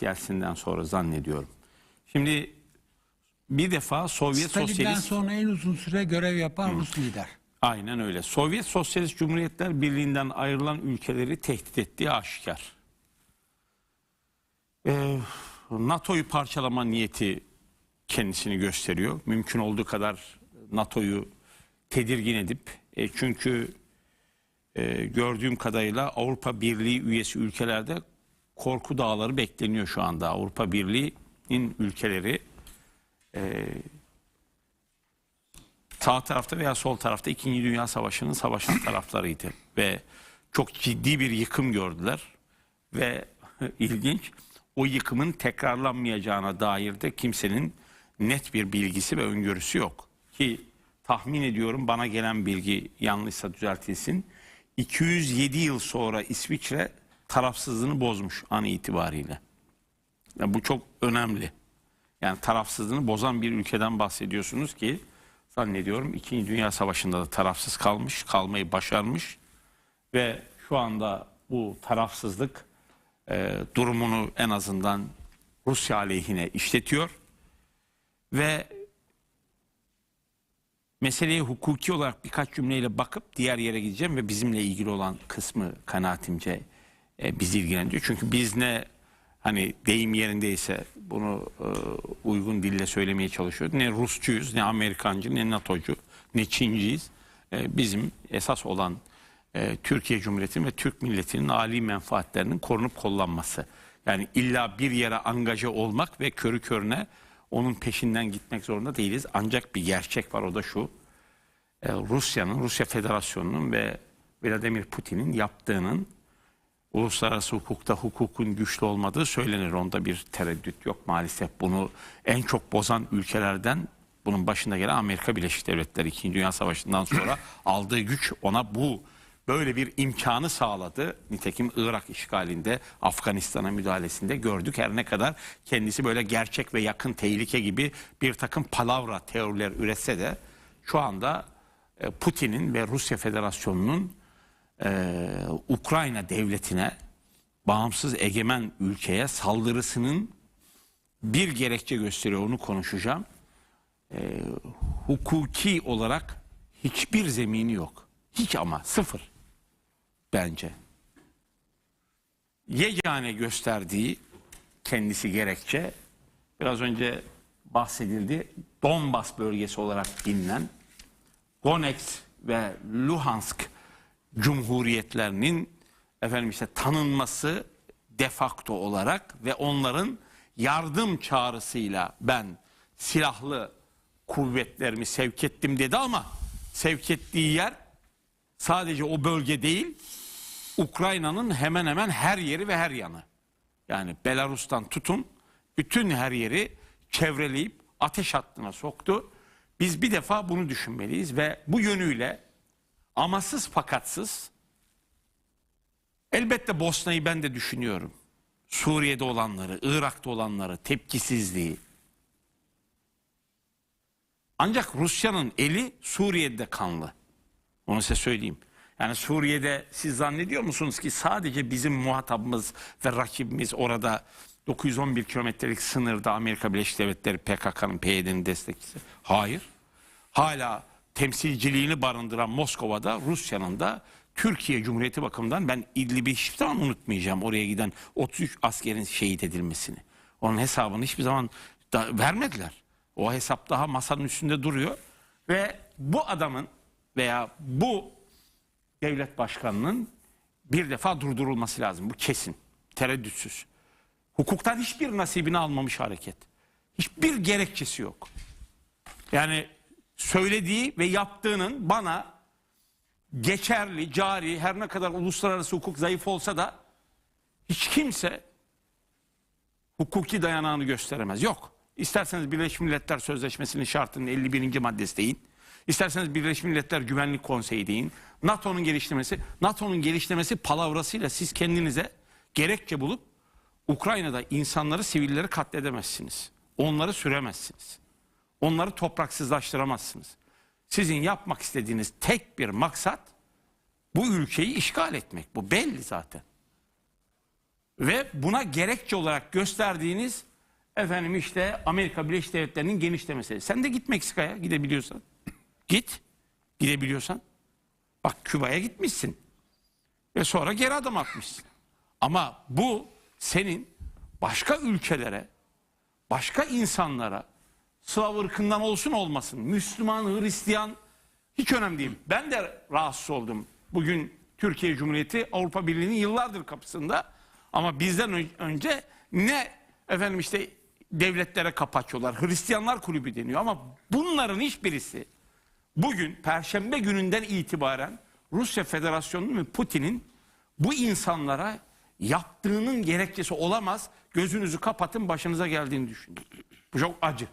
gelsinden sonra zannediyorum. Şimdi bir defa Sovyet Stalin'den Sosyalist sonra en uzun süre görev yapan Rus lider. aynen öyle. Sovyet Sosyalist Cumhuriyetler Birliği'nden ayrılan ülkeleri tehdit ettiği aşikar. Ee, NATO'yu parçalama niyeti kendisini gösteriyor. Mümkün olduğu kadar NATO'yu tedirgin edip e, çünkü e, gördüğüm kadarıyla Avrupa Birliği üyesi ülkelerde korku dağları bekleniyor şu anda. Avrupa Birliği'nin ülkeleri e, sağ tarafta veya sol tarafta 2. Dünya Savaşı'nın savaşan taraflarıydı ve çok ciddi bir yıkım gördüler ve ilginç o yıkımın tekrarlanmayacağına dair de kimsenin net bir bilgisi ve öngörüsü yok ki tahmin ediyorum bana gelen bilgi yanlışsa düzeltilsin 207 yıl sonra İsviçre tarafsızlığını bozmuş an itibariyle. Yani bu çok önemli. Yani tarafsızlığını bozan bir ülkeden bahsediyorsunuz ki zannediyorum 2. Dünya Savaşı'nda da tarafsız kalmış, kalmayı başarmış ve şu anda bu tarafsızlık e, durumunu en azından Rusya aleyhine işletiyor ve meseleye hukuki olarak birkaç cümleyle bakıp diğer yere gideceğim ve bizimle ilgili olan kısmı kanaatimce e, bizi ilgilendiriyor. Çünkü biz ne hani deyim yerindeyse bunu e, uygun dille söylemeye çalışıyoruz. Ne Rusçuyuz, ne Amerikancı, ne NATO'cu, ne Çinciyiz. E, bizim esas olan e, Türkiye Cumhuriyeti'nin ve Türk milletinin âli menfaatlerinin korunup kollanması. Yani illa bir yere angaje olmak ve körü körüne onun peşinden gitmek zorunda değiliz. Ancak bir gerçek var o da şu. E, Rusya'nın, Rusya Federasyonu'nun ve Vladimir Putin'in yaptığının uluslararası hukukta hukukun güçlü olmadığı söylenir. Onda bir tereddüt yok maalesef. Bunu en çok bozan ülkelerden bunun başında gelen Amerika Birleşik Devletleri 2. Dünya Savaşı'ndan sonra aldığı güç ona bu böyle bir imkanı sağladı. Nitekim Irak işgalinde, Afganistan'a müdahalesinde gördük. Her ne kadar kendisi böyle gerçek ve yakın tehlike gibi bir takım palavra teoriler üretse de şu anda e, Putin'in ve Rusya Federasyonu'nun e, Ukrayna devletine bağımsız egemen ülkeye saldırısının bir gerekçe gösteriyor onu konuşacağım. E, hukuki olarak hiçbir zemini yok. Hiç ama sıfır bence. Yegane gösterdiği kendisi gerekçe biraz önce bahsedildi. Donbas bölgesi olarak bilinen Donetsk ve Luhansk cumhuriyetlerinin efendim işte tanınması defakto olarak ve onların yardım çağrısıyla ben silahlı kuvvetlerimi sevk ettim dedi ama sevk ettiği yer sadece o bölge değil Ukrayna'nın hemen hemen her yeri ve her yanı. Yani Belarus'tan tutun bütün her yeri çevreleyip ateş hattına soktu. Biz bir defa bunu düşünmeliyiz ve bu yönüyle amasız fakatsız elbette Bosna'yı ben de düşünüyorum. Suriye'de olanları, Irak'ta olanları, tepkisizliği. Ancak Rusya'nın eli Suriye'de kanlı. Onu size söyleyeyim. Yani Suriye'de siz zannediyor musunuz ki sadece bizim muhatabımız ve rakibimiz orada 911 kilometrelik sınırda Amerika Birleşik Devletleri PKK'nın PYD'nin destekçisi? Hayır. Hala temsilciliğini barındıran Moskova'da Rusya'nın da Türkiye Cumhuriyeti bakımından ben İdlib'i hiçbir zaman unutmayacağım. Oraya giden 33 askerin şehit edilmesini. Onun hesabını hiçbir zaman da vermediler. O hesap daha masanın üstünde duruyor. Ve bu adamın veya bu devlet başkanının bir defa durdurulması lazım. Bu kesin. Tereddütsüz. Hukuktan hiçbir nasibini almamış hareket. Hiçbir gerekçesi yok. Yani söylediği ve yaptığının bana geçerli, cari, her ne kadar uluslararası hukuk zayıf olsa da hiç kimse hukuki dayanağını gösteremez. Yok. İsterseniz Birleşmiş Milletler Sözleşmesi'nin şartının 51. maddesi deyin. İsterseniz Birleşmiş Milletler Güvenlik Konseyi deyin. NATO'nun geliştirmesi, NATO'nun geliştirmesi palavrasıyla siz kendinize gerekçe bulup Ukrayna'da insanları, sivilleri katledemezsiniz. Onları süremezsiniz. Onları topraksızlaştıramazsınız. Sizin yapmak istediğiniz tek bir maksat bu ülkeyi işgal etmek. Bu belli zaten. Ve buna gerekçe olarak gösterdiğiniz efendim işte Amerika Birleşik Devletleri'nin genişlemesi. Sen de git Meksika'ya gidebiliyorsan. Git. Gidebiliyorsan. Bak Küba'ya gitmişsin. Ve sonra geri adım atmışsın. Ama bu senin başka ülkelere, başka insanlara, Slav ırkından olsun olmasın, Müslüman, Hristiyan hiç önemli değil. Ben de rahatsız oldum. Bugün Türkiye Cumhuriyeti Avrupa Birliği'nin yıllardır kapısında ama bizden ön- önce ne efendim işte devletlere kapatıyorlar. Hristiyanlar kulübü deniyor ama bunların hiçbirisi bugün Perşembe gününden itibaren Rusya Federasyonu'nun ve Putin'in bu insanlara yaptığının gerekçesi olamaz. Gözünüzü kapatın başınıza geldiğini düşünün. Bu çok acı.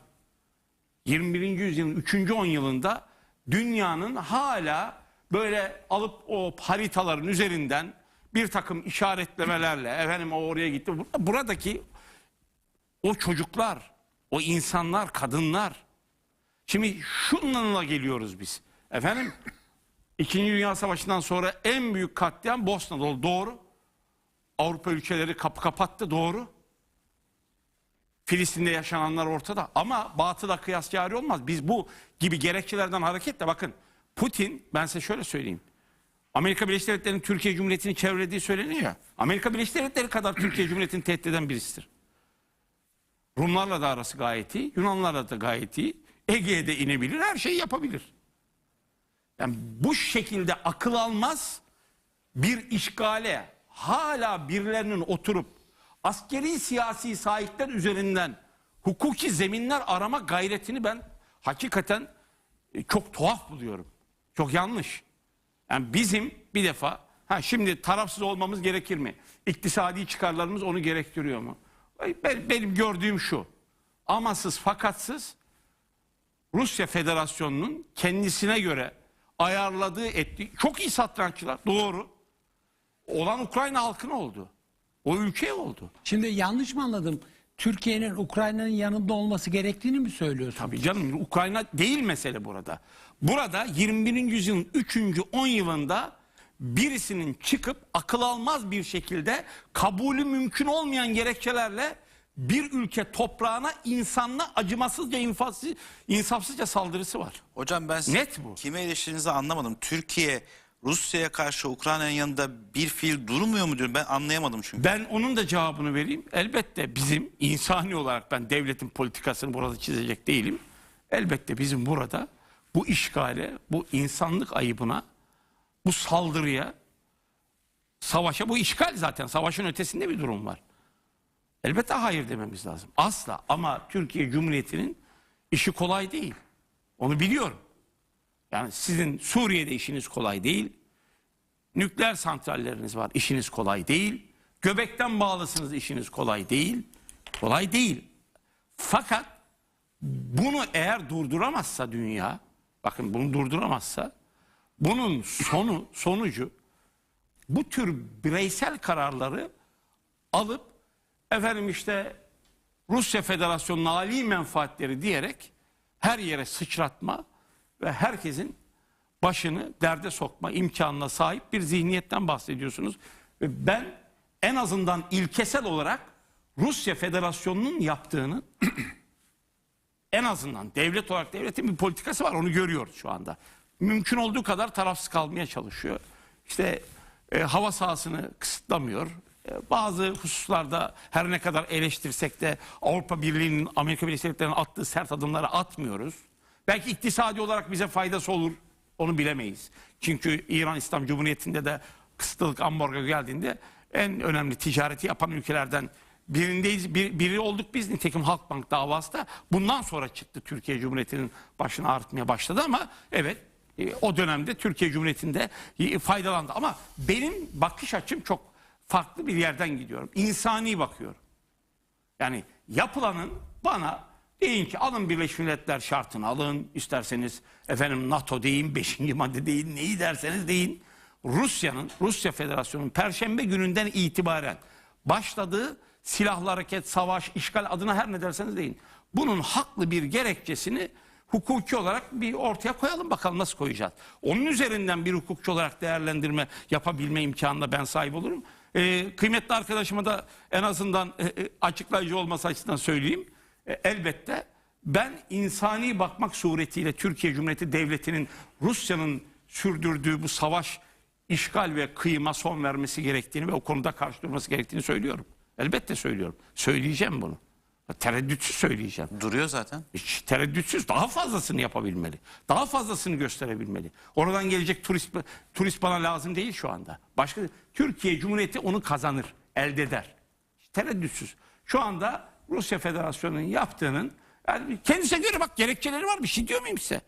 21. yüzyılın 3. 10 yılında dünyanın hala böyle alıp o haritaların üzerinden bir takım işaretlemelerle efendim o oraya gitti. Bur- Buradaki o çocuklar, o insanlar, kadınlar. Şimdi şununla geliyoruz biz. Efendim İkinci Dünya Savaşı'ndan sonra en büyük katliam Bosna'da oldu. Doğru. Avrupa ülkeleri kapı kapattı. Doğru. Filistin'de yaşananlar ortada. Ama batıda kıyas cari olmaz. Biz bu gibi gerekçelerden hareketle bakın. Putin ben size şöyle söyleyeyim. Amerika Birleşik Devletleri'nin Türkiye Cumhuriyeti'ni çevrelediği söyleniyor ya. Amerika Birleşik Devletleri kadar Türkiye Cumhuriyeti'ni tehdit eden birisidir. Rumlarla da arası gayet iyi. Yunanlarla da gayet iyi. Ege'ye de inebilir. Her şeyi yapabilir. Yani bu şekilde akıl almaz bir işgale hala birilerinin oturup askeri siyasi sahipler üzerinden hukuki zeminler arama gayretini ben hakikaten e, çok tuhaf buluyorum. Çok yanlış. Yani bizim bir defa ha şimdi tarafsız olmamız gerekir mi? İktisadi çıkarlarımız onu gerektiriyor mu? Ben- Benim gördüğüm şu. Amasız fakatsız Rusya Federasyonu'nun kendisine göre ayarladığı ettiği çok iyi satranççılar doğru. Olan Ukrayna halkına oldu. O ülkeye oldu. Şimdi yanlış mı anladım? Türkiye'nin Ukrayna'nın yanında olması gerektiğini mi söylüyorsun? Tabii canım Ukrayna değil mesele burada. Burada 21. yüzyılın 3. 10 yılında birisinin çıkıp akıl almaz bir şekilde kabulü mümkün olmayan gerekçelerle bir ülke toprağına insanla acımasızca infazsız, insafsızca saldırısı var. Hocam ben Net bu. kime eleştirinizi anlamadım. Türkiye Rusya'ya karşı Ukrayna'nın yanında bir fiil durmuyor mu diyorum. Ben anlayamadım çünkü. Ben onun da cevabını vereyim. Elbette bizim insani olarak ben devletin politikasını burada çizecek değilim. Elbette bizim burada bu işgale, bu insanlık ayıbına, bu saldırıya, savaşa, bu işgal zaten savaşın ötesinde bir durum var. Elbette hayır dememiz lazım. Asla ama Türkiye Cumhuriyeti'nin işi kolay değil. Onu biliyorum. Yani sizin Suriye'de işiniz kolay değil. Nükleer santralleriniz var. işiniz kolay değil. Göbekten bağlısınız işiniz kolay değil. Kolay değil. Fakat bunu eğer durduramazsa dünya, bakın bunu durduramazsa bunun sonu sonucu bu tür bireysel kararları alıp efendim işte Rusya Federasyonu'nun ali menfaatleri diyerek her yere sıçratma ve herkesin başını derde sokma imkanına sahip bir zihniyetten bahsediyorsunuz. Ve ben en azından ilkesel olarak Rusya Federasyonu'nun yaptığını en azından devlet olarak devletin bir politikası var onu görüyoruz şu anda. Mümkün olduğu kadar tarafsız kalmaya çalışıyor. İşte e, hava sahasını kısıtlamıyor. E, bazı hususlarda her ne kadar eleştirsek de Avrupa Birliği'nin Amerika Birleşik Devletleri'nin attığı sert adımları atmıyoruz. Belki iktisadi olarak bize faydası olur onu bilemeyiz. Çünkü İran İslam Cumhuriyeti'nde de kısıtlılık ambargo geldiğinde en önemli ticareti yapan ülkelerden birindeyiz. Bir, biri olduk biz nitekim Halkbank davası da bundan sonra çıktı Türkiye Cumhuriyeti'nin başını ağrıtmaya başladı ama evet e, o dönemde Türkiye Cumhuriyeti'nde faydalandı. Ama benim bakış açım çok farklı bir yerden gidiyorum. İnsani bakıyorum. Yani yapılanın bana deyin ki alın Birleşmiş Milletler şartını alın. isterseniz efendim NATO deyin, 5. madde deyin, neyi derseniz deyin. Rusya'nın, Rusya Federasyonu'nun Perşembe gününden itibaren başladığı silahlı hareket, savaş, işgal adına her ne derseniz deyin. Bunun haklı bir gerekçesini hukuki olarak bir ortaya koyalım bakalım nasıl koyacağız. Onun üzerinden bir hukukçu olarak değerlendirme yapabilme imkanına ben sahip olurum. E, kıymetli arkadaşıma da en azından e, e, açıklayıcı olması açısından söyleyeyim. E, elbette ben insani bakmak suretiyle Türkiye Cumhuriyeti Devleti'nin Rusya'nın sürdürdüğü bu savaş, işgal ve kıyıma son vermesi gerektiğini ve o konuda karşı durması gerektiğini söylüyorum. Elbette söylüyorum. Söyleyeceğim bunu. Tereddütsüz söyleyeceğim. Duruyor zaten. Hiç tereddütsüz daha fazlasını yapabilmeli. Daha fazlasını gösterebilmeli. Oradan gelecek turist turist bana lazım değil şu anda. Başka Türkiye Cumhuriyeti onu kazanır, elde eder. Hiç tereddütsüz. Şu anda Rusya Federasyonu'nun yaptığının yani kendisine göre bak gerekçeleri var bir şey diyor muyum size?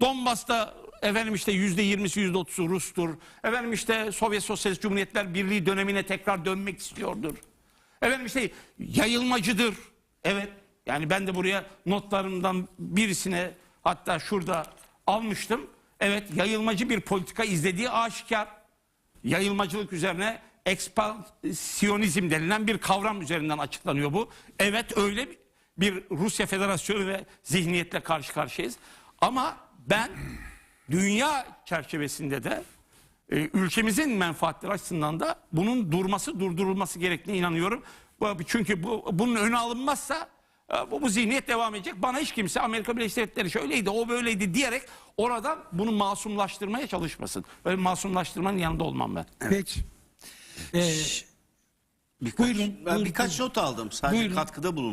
Donbas'ta efendim işte yüzde yirmisi yüzde otuzu Rus'tur. Efendim işte Sovyet Sosyalist Cumhuriyetler Birliği dönemine tekrar dönmek istiyordur. Efendim işte yayılmacıdır. Evet. Yani ben de buraya notlarımdan birisine hatta şurada almıştım. Evet yayılmacı bir politika izlediği aşikar. Yayılmacılık üzerine ekspansiyonizm denilen bir kavram üzerinden açıklanıyor bu. Evet öyle bir- Rusya Federasyonu ve zihniyetle karşı karşıyayız. Ama ben dünya çerçevesinde de e, ülkemizin menfaatleri açısından da bunun durması durdurulması gerektiğine inanıyorum. Çünkü bu, bunun önü alınmazsa e, bu, bu zihniyet devam edecek. Bana hiç kimse Amerika Birleşik Devletleri şöyleydi o böyleydi diyerek oradan bunu masumlaştırmaya çalışmasın. Böyle masumlaştırmanın yanında olmam ben. Peki. Ee, Birkaç, Buyurun, ben buyurun, birkaç not aldım. Sadece Buyurun. katkıda bulun.